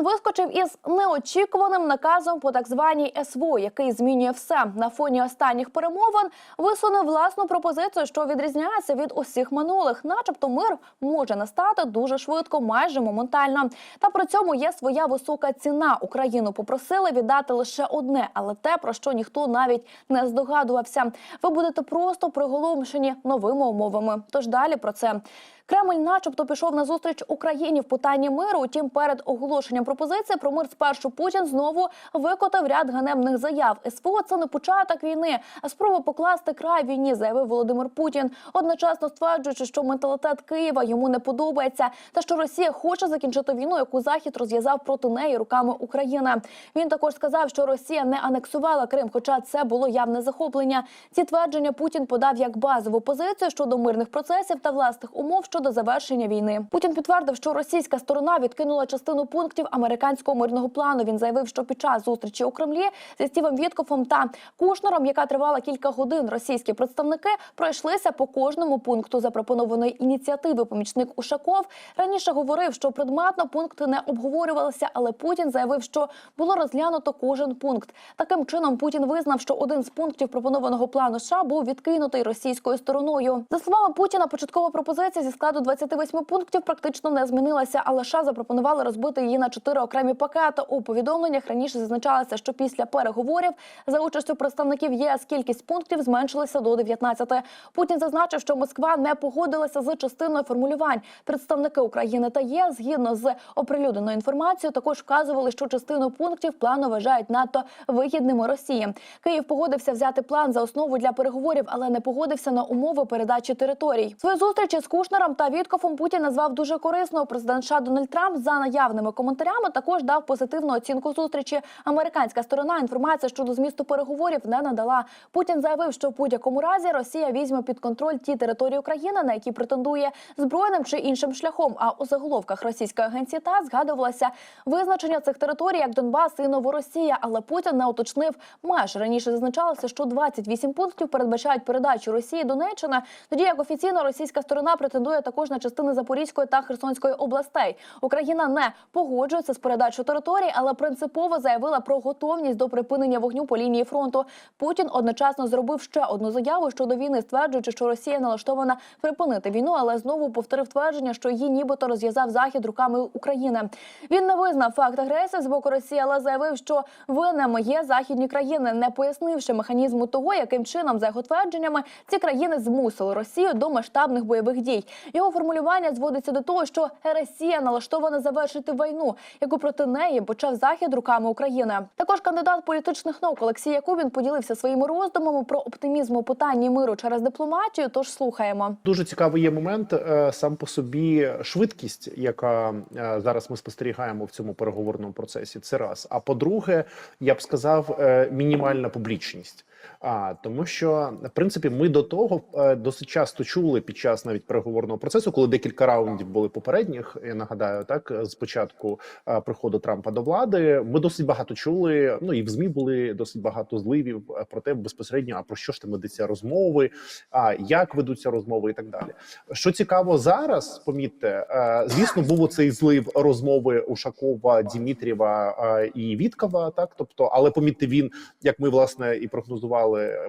Путін вискочив із неочікуваним наказом по так званій СВО, який змінює все на фоні останніх перемовин. Висунув власну пропозицію, що відрізняється від усіх минулих, начебто, мир може настати дуже швидко, майже моментально. Та при цьому є своя висока ціна. Україну попросили віддати лише одне, але те, про що ніхто навіть не здогадувався. Ви будете просто приголомшені новими умовами. Тож далі про це. Кремль, начебто, пішов на зустріч Україні в питанні миру. Утім, перед оголошенням пропозиції про мир спершу Путін знову викотав ряд ганебних заяв. СВО – це не початок війни, а спроба покласти край війні, заявив Володимир Путін. Одночасно стверджуючи, що менталітет Києва йому не подобається, та що Росія хоче закінчити війну, яку Захід розв'язав проти неї руками України. Він також сказав, що Росія не анексувала Крим, хоча це було явне захоплення. Ці твердження Путін подав як базову позицію щодо мирних процесів та власних умов щодо завершення війни. Путін підтвердив, що російська сторона відкинула частину пунктів американського мирного плану. Він заявив, що під час зустрічі у Кремлі зі Стівом Віткофом та Кушнером, яка тривала кілька годин, російські представники пройшлися по кожному пункту запропонованої ініціативи. Помічник Ушаков раніше говорив, що предметно пункти не обговорювалися, але Путін заявив, що було розглянуто кожен пункт. Таким чином Путін визнав, що один з пунктів пропонованого плану США був відкинутий російською стороною. За словами Путіна, початкова пропозиція зі складу 28 пунктів практично не змінилася, але США запропонували розбити її на чотири окремі пакети. У повідомленнях раніше зазначалося, що після переговорів за участю представників ЄС кількість пунктів зменшилася до 19. Путін зазначив, що Москва не погодилася з частиною формулювань. Представники України та ЄС, згідно з оприлюдненою інформацією, також вказували, що частину пунктів плану вважають надто вигідними Росії. Київ погодився взяти план за основу для переговорів, але не погодився на умови передачі територій. Свою зустріч із Кушнером та Віткофом Путін назвав дуже корисною. Президент США Дональд Трамп за наявними коментарями також дав позитивну оцінку зустрічі. Американська сторона інформація щодо змісту переговорів не надала. Путін заявив, що в будь-якому разі Росія візьме під контроль ті території України, на які претендує збройним чи іншим шляхом. А у заголовках російської агенції ТАСС згадувалося визначення цих територій як Донбас і Новоросія. Але Путін не уточнив меж. Раніше зазначалося, що 28 пунктів передбачають передачу Росії Донеччина, тоді як офіційно російська сторона претендує також на частини Запорізької та Херсонської областей. Україна не погоджується з передачою територій, але принципово заявила про готовність до припинення вогню по лінії фронту. Путін одночасно зробив ще одну заяву щодо війни, стверджуючи, що Росія налаштована припинити війну, але знову повторив твердження, що її нібито розв'язав захід руками України. Він не визнав факт агресії з боку Росії, але заявив, що винними є західні країни, не пояснивши механізму того, яким чином за його твердженнями ці країни змусили Росію до масштабних бойових дій. Його формулювання зводиться до того, що Росія налаштована завершити війну, яку проти неї почав захід руками України. Також кандидат політичних наук Олексій Якубін поділився своїми роздумами про оптимізм у питанні миру через дипломатію. Тож слухаємо. Дуже цікавий є момент е, сам по собі швидкість, яка е, зараз ми спостерігаємо в цьому переговорному процесі. Це раз. А по-друге, я б сказав, е, мінімальна публічність. А тому, що в принципі ми до того е, досить часто чули під час навіть переговорного процесу, коли декілька раундів були попередніх. Я нагадаю, так з початку е, приходу Трампа до влади. Ми досить багато чули. Ну і в змі були досить багато зливів е, про те, безпосередньо а про що ж там ведеться розмови, а як ведуться розмови, і так далі. Що цікаво зараз, помітьте, звісно, був оцей злив розмови Ушакова, Дімітрєва е, і Віткова. Так, тобто, але помітьте, він як ми власне і прогнозували.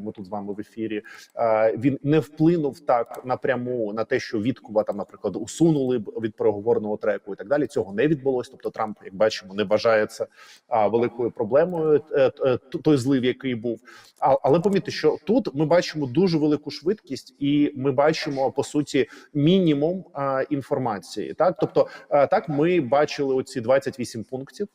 Ми тут з вами в ефірі. е, Він не вплинув так напряму на те, що Віткова там, наприклад, усунули від переговорного треку і так далі. Цього не відбулось. Тобто, Трамп, як бачимо, не це великою проблемою. е, е, той злив, який був. Але помітьте, що тут ми бачимо дуже велику швидкість, і ми бачимо по суті мінімум інформації. Так, тобто, так ми бачили оці 28 пунктів.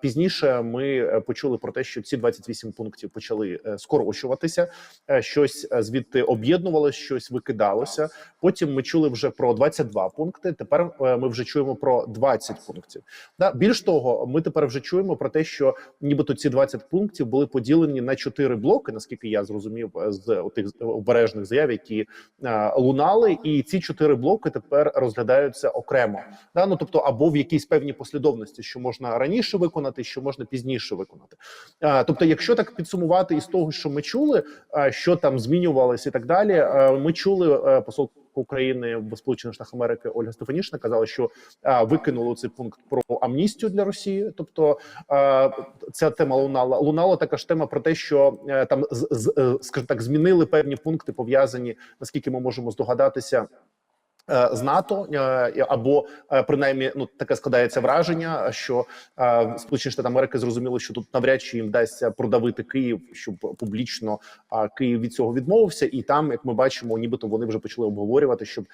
Пізніше ми почули про те, що ці 28 пунктів почали е, скорочуватися. е, Щось е, звідти об'єднувалося, щось викидалося. Потім ми чули вже про 22 пункти. Тепер е, ми вже чуємо про 20 пунктів. Да, більш того, ми тепер вже чуємо про те, що нібито ці 20 пунктів були поділені на чотири блоки, наскільки я зрозумів з тих обережних заяв, які лунали, і ці чотири блоки тепер розглядаються окремо. Да, ну тобто, або в якійсь певній послідовності, що можна раніше виконати, що можна пізніше виконати. Тобто, якщо так підсумувати із того, що ми чули, е, що там змінювалося і так далі, е, ми чули е, посол України в Сполучених Штатах Америки Ольга Стефанішина казала, що викинули цей пункт про амністію для Росії. Тобто ця тема лунала. Лунала така ж тема про те, що там так змінили певні пункти пов'язані, наскільки ми можемо здогадатися. Е, З НАТО е, або е, принаймні ну таке складається враження, що Сполучені Штати Америки зрозуміли, що тут навряд чи їм вдасться продавити Київ, щоб публічно Київ від цього відмовився, і там, як ми бачимо, нібито вони вже почали обговорювати, щоб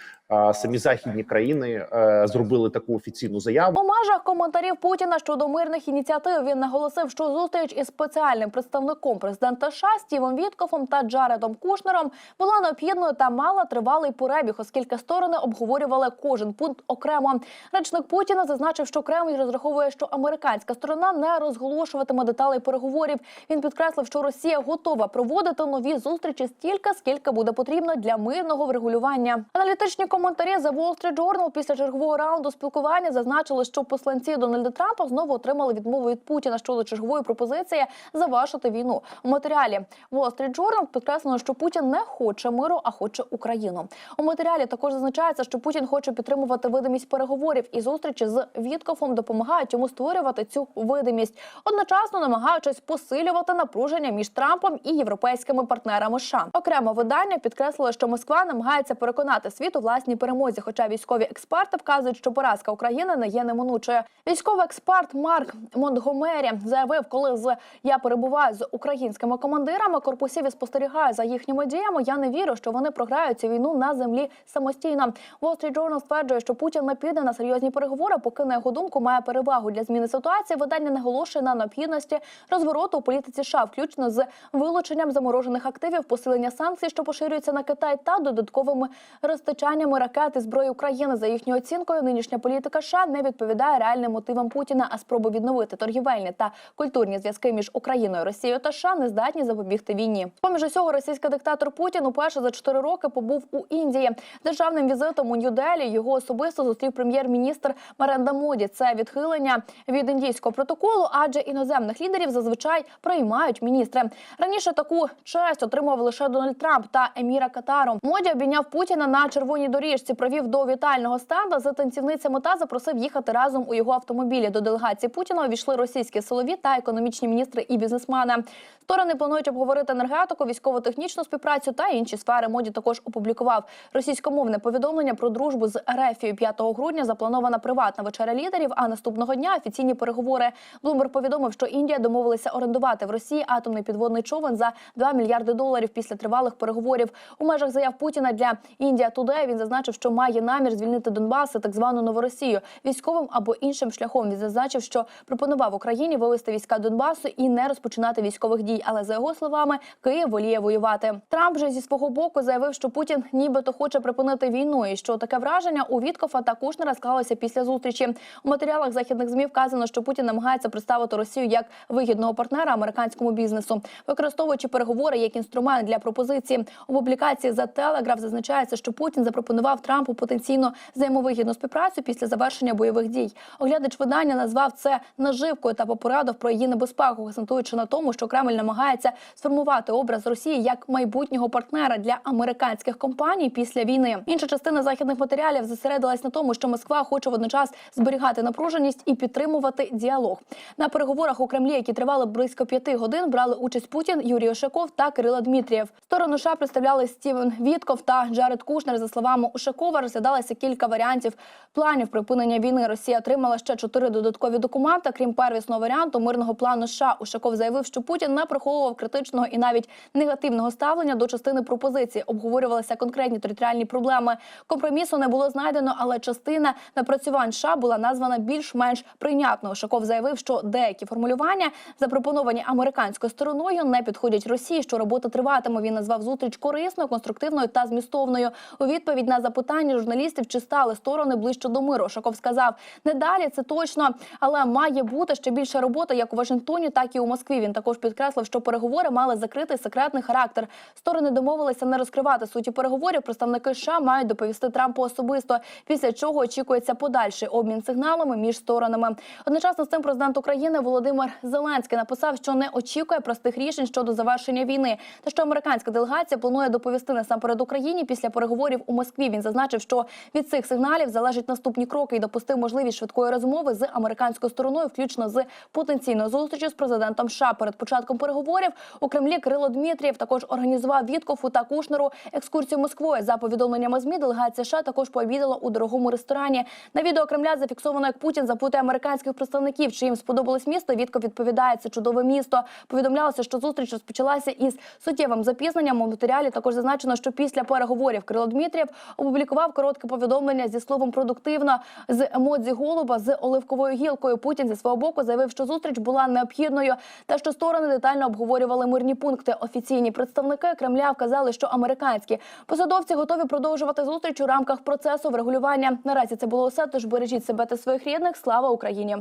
самі західні країни зробили таку офіційну заяву. У межах коментарів Путіна щодо мирних ініціатив він наголосив, що зустріч із спеціальним представником президента США Стівом Віткофом та Джаредом Кушнером була необхідною та мала тривалий перебіг, оскільки сторони обговорювали кожен пункт окремо. Речник Путіна зазначив, що Кремль розраховує, що американська сторона не розголошуватиме деталей переговорів. Він підкреслив, що Росія готова проводити нові зустрічі стільки, скільки буде потрібно для мирного врегулювання. Аналітичні коментарі The Wall Street Journal після чергового раунду спілкування зазначили, що посланці Дональда Трампа знову отримали відмову від Путіна щодо чергової пропозиції завершити війну. У матеріалі Wall Street Journal підкреслено, що Путін не хоче миру, а хоче Україну. У матеріалі також зазначається, що Путін хоче підтримувати видимість переговорів і зустрічі з Віткофом допомагають йому створювати цю видимість, одночасно намагаючись посилювати напруження між Трампом і європейськими партнерами. США. окремо видання підкреслило, що Москва намагається переконати світ у власній перемозі. Хоча військові експерти вказують, що поразка України не є неминучою. Військовий експерт Марк Монтгомері заявив, коли з я перебуваю з українськими командирами корпусів і спостерігаю за їхніми діями. Я не вірю, що вони програють цю війну на землі самостійно. Wall Street Journal стверджує, що Путін не піде на серйозні переговори, поки на його думку має перевагу для зміни ситуації. Видання наголошує на необхідності розвороту у політиці США, включно з вилученням заморожених активів, посилення санкцій, що поширюються на Китай, та додатковими розтачаннями ракет і зброї України. За їхньою оцінкою, нинішня політика США не відповідає реальним мотивам Путіна, а спроби відновити торгівельні та культурні зв'язки між Україною, Росією та США не здатні запобігти війні. Поміж усього, російський диктатор Путін уперше за чотири роки побув у Індії. Державним візитом у Нью-Делі його особисто зустрів прем'єр-міністр Маренда Моді. Це відхилення від індійського протоколу, адже іноземних лідерів зазвичай приймають міністри. Раніше таку честь отримав лише Дональд Трамп та Еміра Катару. Моді обійняв Путіна на червоній доріжці, провів до вітального стенда за танцівницями та запросив їхати разом у його автомобілі. До делегації Путіна увійшли російські силові та економічні міністри і бізнесмени. Сторони планують обговорити енергетику, військово-технічну співпрацю та інші сфери. Моді також опублікував російськомовне повідомлення про дружбу з Ерефією 5 грудня. Запланована приватна вечеря лідерів. А наступного дня офіційні переговори. Блумберг повідомив, що Індія домовилася орендувати в Росії атомний підводний човен за 2 мільярди доларів після тривалих переговорів. У межах заяв Путіна для Індія Тудей він зазначив, що має намір звільнити Донбас і так звану Новоросію військовим або іншим шляхом. Він зазначив, що пропонував Україні вивести війська Донбасу і не розпочинати військових дій. Але за його словами, Київ воліє воювати. Трамп же зі свого боку заявив, що Путін нібито хоче припинити війну, і що таке враження у Віткофа та Кушнера склалося після зустрічі. У матеріалах західних змі вказано, що Путін намагається представити Росію як вигідного партнера американському бізнесу, використовуючи переговори як інструмент для пропозиції. У публікації за Телеграф зазначається, що Путін запропонував Трампу потенційно взаємовигідну співпрацю після завершення бойових дій. Оглядач видання назвав це наживкою та попередив про її небезпеку, акцентуючи на тому, що Кремль намагається сформувати образ Росії як майбутнього партнера для американських компаній після війни. Інша частина західних матеріалів зосередилась на тому, що Москва хоче водночас зберігати напруженість і підтримувати діалог. На переговорах у Кремлі, які тривали близько п'яти годин, брали участь Путін, Юрій Ошаков та Кирило Дмитрієв. Сторону США представляли Стівен Вітков та Джаред Кушнер. За словами Ушакова, розглядалося кілька варіантів планів припинення війни. Росія отримала ще чотири додаткові документи. Крім первісного варіанту мирного плану США. Ушаков заявив, що Путін не приховував критичного і навіть негативного ставлення до частини пропозиції. Обговорювалися конкретні територіальні проблеми. Компромісу не було знайдено, але частина напрацювань США була названа більш-менш прийнятною. Ушаков заявив, що деякі формулювання, запропоновані американською стороною, не підходять Росії. Що робота триватиме. Він назвав зустріч корисною, конструктивною та змістовною. У відповідь на запитання журналістів, чи стали сторони ближче до миру. Ушаков сказав: не далі це точно, але має бути ще більше роботи як у Вашингтоні, так і у Москві. Він також підкреслив, що переговори мали закритий секретний характер. Сторони домовилися не розкривати суті переговорів. Представники США мають доповідати відповісти Трампу особисто. Після чого очікується подальший обмін сигналами між сторонами. Одночасно з цим президент України Володимир Зеленський написав, що не очікує простих рішень щодо завершення війни, та що американська делегація планує доповісти насамперед Україні після переговорів у Москві. Він зазначив, що від цих сигналів залежать наступні кроки і допустив можливість швидкої розмови з американською стороною, включно з потенційною зустрічю з президентом США. Перед початком переговорів у Кремлі Кирило Дмитрієв також організував Віткофу та Кушнеру екскурсію Москвою. За повідомленнями змі, делегація США також пообідала у дорогому ресторані. На відео Кремля зафіксовано, як Путін запитує американських представників, чи їм сподобалось місто. Вітков відповідає, це чудове місто. Повідомлялося, що зустріч розпочалася із суттєвим запізненням. У матеріалі також зазначено, що після переговорів Кирило Дмитрієв опублікував коротке повідомлення зі словом продуктивно з емодзі голуба з оливковою гілкою. Путін зі свого боку заявив, що зустріч була необхідною та що сторони детально обговорювали мирні пункти. Офіційні представники Кремля вказали, що американські посадовці готові продовжувати зустріч у рамках процесу врегулювання. Наразі це було все. Тож бережіть себе та своїх рідних. Слава Україні!